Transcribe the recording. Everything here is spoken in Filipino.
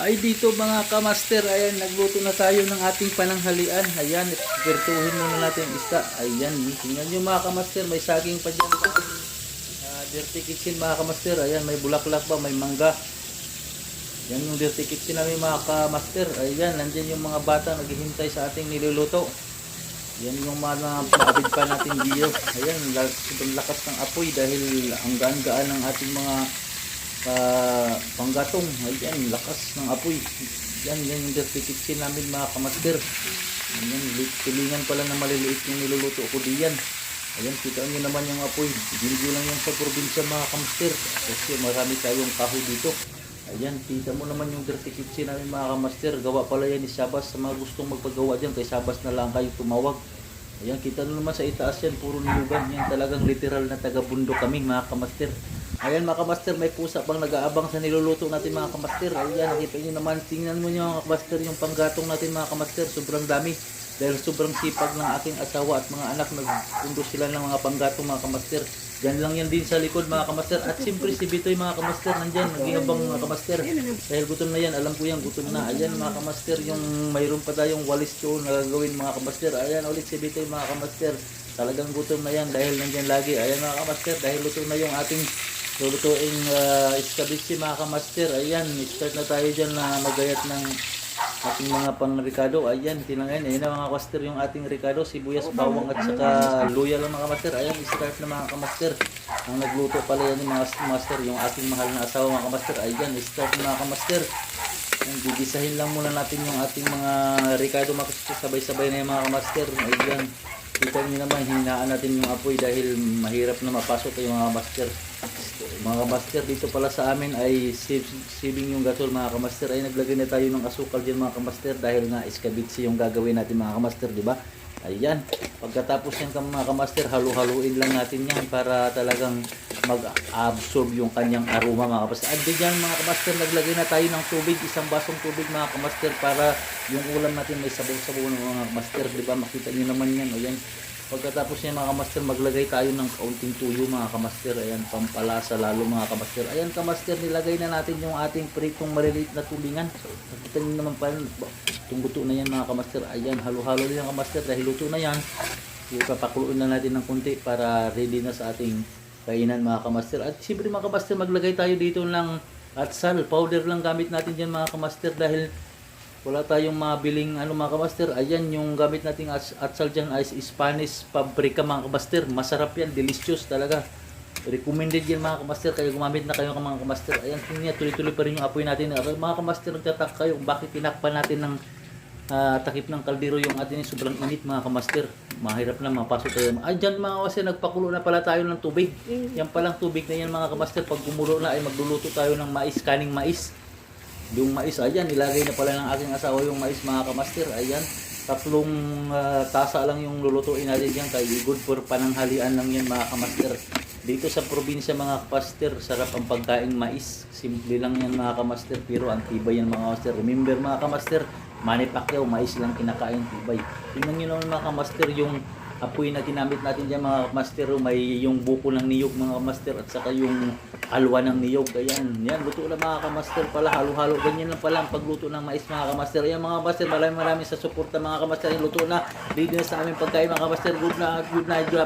Ay dito mga kamaster, ayan, nagluto na tayo ng ating pananghalian. Ayan, pertuhin muna natin yung isda. Ayan, tingnan nyo mga kamaster, may saging pa dyan. Ah, dirty kitchen mga kamaster, ayan, may bulaklak pa, may mangga. Yan yung dirty kitchen namin mga kamaster. Ayan, nandyan yung mga bata naghihintay sa ating niluluto. Yan yung mga paabid pa natin dito. Ayan, lakas ng apoy dahil ang gaan-gaan ng ating mga ah, panggatong. Ayan, lakas ng apoy. Yan, yan yung dirty kitchen namin mga kamaster. Ayan, li- tulingan pala na maliliit yung niluluto ko diyan. Ayan, kita nyo naman yung apoy. Hindi lang yan sa probinsya mga kamaster. Kasi marami tayong kahoy dito. Ayan, kita mo naman yung dirty kitchen namin mga kamaster. Gawa pala yan ni Sabas. Sa mga gustong magpagawa dyan, kay Sabas na lang kayo tumawag. Ayan, kita nyo naman sa itaas yan, puro nilugan. Yan talagang literal na taga-bundok kami mga kamaster. Ayan mga kamaster, may pusa pang nag-aabang sa niluluto natin mga kamaster. Ayan, nakita nyo naman, tingnan mo nyo mga kamaster yung panggatong natin mga kamaster. Sobrang dami. Dahil sobrang sipag ng aking asawa at mga anak, nagpundo sila ng mga panggatong mga kamaster. Yan lang yan din sa likod mga kamaster. At siyempre si Bitoy mga kamaster nandyan, nag-iabang mga kamaster. Dahil gutom na yan, alam ko yan, gutom na. Ayan mga kamaster, yung mayroon pa tayong walis doon na gagawin mga kamaster. Ayan ulit si Bitoy mga kamaster. Talagang gutom na yan dahil nandyan lagi. Ayan mga kamaster, dahil luto na yung ating lulutuing uh, iskabitsi mga kamaster. Ayan, start na tayo dyan na magayat ng ating mga pang. Ayan, tinangayin. Ayan na mga kamaster yung ating Ricardo, sibuyas, bawang at saka luya lang mga kamaster. Ayan, start na mga kamaster. Ang nagluto pala yan yung mga master, yung ating mahal na asawa mga kamaster. Ayan, start na mga kamaster. Ayan, gigisahin lang muna natin yung ating mga Ricardo mga kamaster. Sabay-sabay na yung mga kamaster. Ayan. Kita niyo naman, hinaan natin yung apoy dahil mahirap na mapasok yung mga master. Mga master, dito pala sa amin ay sibing yung gasol mga kamaster. Ay naglagay na tayo ng asukal dyan mga kamaster dahil nga iskabitsi yung gagawin natin mga kamaster, di ba? Ayan, pagkatapos yan mga kamaster, halu-haluin lang natin yan para talagang mag-absorb yung kanyang aroma mga kamaster. At dyan mga kamaster, naglagay na tayo ng tubig, isang basong tubig mga kamaster para yung ulam natin may sabaw-sabaw ng mga kamaster, di ba? Makita nyo naman yan, o yan. Pagkatapos niya mga kamaster, maglagay tayo ng kaunting tuyo mga kamaster. Ayan, pampalasa lalo mga kamaster. Ayan kamaster, nilagay na natin yung ating pritong maliliit na tulingan. Nakita niyo naman pa, itong luto na yan mga kamaster. Ayan, halo-halo yan kamaster dahil luto na yan. Ipapakuluin na natin ng kunti para ready na sa ating kainan mga kamaster. At siyempre mga kamaster, maglagay tayo dito ng atsal. Powder lang gamit natin dyan mga kamaster dahil wala tayong mabiling ano mga kamaster. Ayan yung gamit nating ats- atsal dyan ay Spanish paprika mga kamaster. Masarap yan, delicious talaga. Recommended yan mga kamaster. Kaya gumamit na kayo mga kamaster. Ayan, tingnan tuloy-tuloy pa rin yung apoy natin. Mga kamaster, nagtatak kayo kung bakit tinakpan natin ng ah, takip ng kaldero yung atin sobrang init mga kamaster. Mahirap na mapasok tayo. Ay, dyan mga kamaster, nagpakulo na pala tayo ng tubig. Yan palang tubig na yan mga kamaster. Pag gumulo na ay magluluto tayo ng mais, kaning mais. Yung mais, ayan, nilagay na pala ng aking asawa yung mais mga kamaster. Ayan, tatlong ah, tasa lang yung lulutuin natin yan. Kaya good for pananghalian lang yan mga kamaster. Dito sa probinsya mga kamaster, sarap ang pagkain mais. Simple lang yan mga kamaster, pero ang tibay yan mga kamaster. Remember mga kamaster, Manny Pacquiao, mais lang kinakain tibay. Tingnan nyo naman mga kamaster yung apoy na ginamit natin dyan mga master may yung buko ng niyog mga master at saka yung alwa ng niyog. Ayan yan luto na mga kamaster pala halo-halo. Ganyan lang pala ang pagluto ng mais mga kamaster ayan mga master maraming maraming sa suporta mga kamaster luto na. Dito na sa aming pagkain mga kamaster good na good night good